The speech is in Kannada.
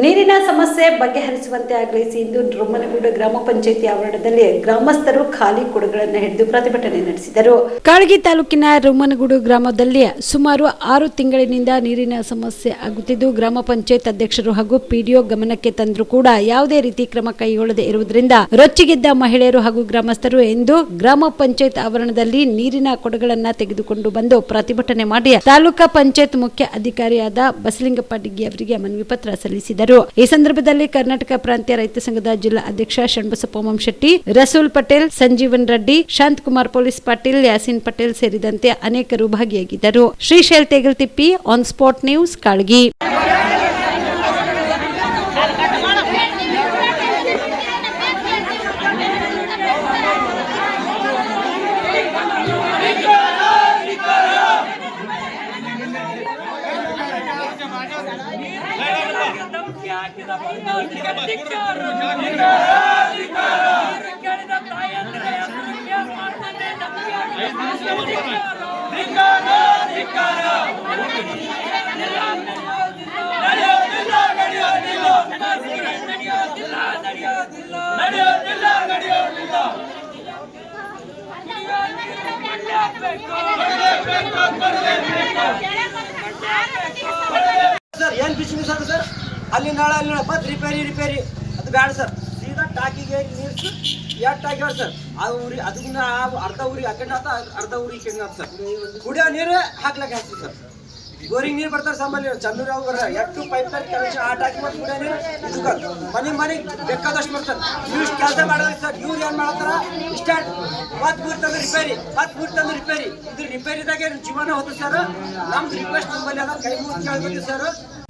ನೀರಿನ ಸಮಸ್ಯೆ ಬಗೆಹರಿಸುವಂತೆ ಆಗ್ರಹಿಸಿ ಇಂದು ಡ್ರೊಮ್ಮನಗೂಡು ಗ್ರಾಮ ಪಂಚಾಯತಿ ಆವರಣದಲ್ಲಿ ಗ್ರಾಮಸ್ಥರು ಖಾಲಿ ಕೊಡಗಳನ್ನು ಹಿಡಿದು ಪ್ರತಿಭಟನೆ ನಡೆಸಿದರು. ಕಾಳಗಿ ತಾಲೂಕಿನ ರೊಮ್ಮನಗೂಡು ಗ್ರಾಮದಲ್ಲಿ ಸುಮಾರು ಆರು ತಿಂಗಳಿನಿಂದ ನೀರಿನ ಸಮಸ್ಯೆ ಆಗುತ್ತಿದ್ದು, ಗ್ರಾಮ ಪಂಚಾಯತ್ ಅಧ್ಯಕ್ಷರು ಹಾಗೂ ಪಿಡಿಒ ಗಮನಕ್ಕೆ ತಂದರೂ ಕೂಡ ಯಾವುದೇ ರೀತಿ ಕ್ರಮ ಕೈಗೊಳ್ಳದೆ ಇರುವುದರಿಂದ ರೊಚ್ಚಿಗೆದ್ದ ಮಹಿಳೆಯರು ಹಾಗೂ ಗ್ರಾಮಸ್ಥರು ಎಂದು ಗ್ರಾಮ ಪಂಚಾಯತ್ ಆವರಣದಲ್ಲಿ ನೀರಿನ ಕೊಡಗಳನ್ನು ತೆಗೆದುಕೊಂಡು ಬಂದು ಪ್ರತಿಭಟನೆ ಮಾಡಿ, ತಾಲೂಕಾ ಪಂಚಾಯತ್ ಮುಖ್ಯ ಅಧಿಕಾರಿಯಾದ ಬಸಲಿಂಗಪ್ಪ ಡಿಗ್ಗಿ ಅವರಿಗೆ ಮನವಿ ಪತ್ರ ಸಲ್ಲಿಸಿದರು. ಈ ಸಂದರ್ಭದಲ್ಲಿ ಕರ್ನಾಟಕ ಪ್ರಾಂತ್ಯ ರೈತ ಸಂಘದ ಜಿಲ್ಲಾ ಅಧ್ಯಕ್ಷ ಶಣ್ಬಸಪ್ಪ ಶೆಟ್ಟಿ ರಸೂಲ್ ಪಟೇಲ್, ಸಂಜೀವನ್ ರೆಡ್ಡಿ ಶಾಂತ್ ಕುಮಾರ್ ಪೊಲೀಸ್ ಪಾಟೀಲ್, ಯಾಸಿನ್ ಪಟೇಲ್ ಸೇರಿದಂತೆ ಅನೇಕರು ಭಾಗಿಯಾಗಿದ್ದರು. Srishail Tegaltippi on spot news, Kalagi. ನಡೆಯೋದಿಲ್ಲ, ನಡೆಯೋದಿಲ್ಲ. ನಡೆಯೋದಿಲ್ಲ, ನಡೆಯೋದಿಲ್ಲ. ನಡೆಯೋದಿಲ್ಲ. ಕೊಡ್ಲೇಬೇಕು. ಸರ್ ಏನು ಬಿಸಿಲು ಸರ್ ಸರ್ ಅಲ್ಲಿ ನಾಳೆ ಅಲ್ಲಿ ನಾಳೆ ರಿಪೇರಿ ರಿಪೇರಿ ಅದು ಬೇಡ ಸರ್ ಸೀದಾ ಟಾಕಿಗೆ ನೀರು ಎರಡು ಟಾಕಿ ಸರ್ ಆ ಊರಿ ಅದನ್ನ ಅರ್ಧ ಊರಿಗೆ ಹಾಕೊಂಡು ಆತ, ಅರ್ಧ ಊರಿಗೆ ಹಿಂಗೆ ಸರ್ ಕುಡಿಯೋ ನೀರು ಹಾಕ್ಲಕ್ಕೆ ಹಾಕ್ತೀವಿ ಸರ್ ಬೋರಿಂಗ್ ನೀರು ಬರ್ತಾರೆ ಸಾಮಾನ್ಯ ಚಂದ್ರ ಎಷ್ಟು ಪೈಪ್ ಕನೆಕ್ಷನ್ ಆ ಟಾಕಿ ಮತ್ತು ಕುಡಿಯೋ ನೀರು ಮನೆ ಮನೆಗೆ ಬೇಕಾದಷ್ಟು ಬರ್ತಾರೆ ನೀವು ಇಷ್ಟು ಕೆಲಸ ಮಾಡೋದು ಸರ್ ಇವ್ರು ಏನು ಮಾಡತ್ತಾರ? ಇಷ್ಟ ಮತ್ ಮೂರು ರಿಪೇರಿ ಮತ್ ಮೂರು ರಿಪೇರಿ ಇದು ರಿಪೇರಿದಾಗೆ ಜೀವನ ಹೋದ್ರು ಸರ್ ನಮ್ದು ರಿಕ್ವೆಸ್ಟ್ ನಿಮ್ಮಲ್ಲಿ ಅದ. ಕೈ ಮುಗಿದು ಕೇಳ್ಬೇಕು ಸರ್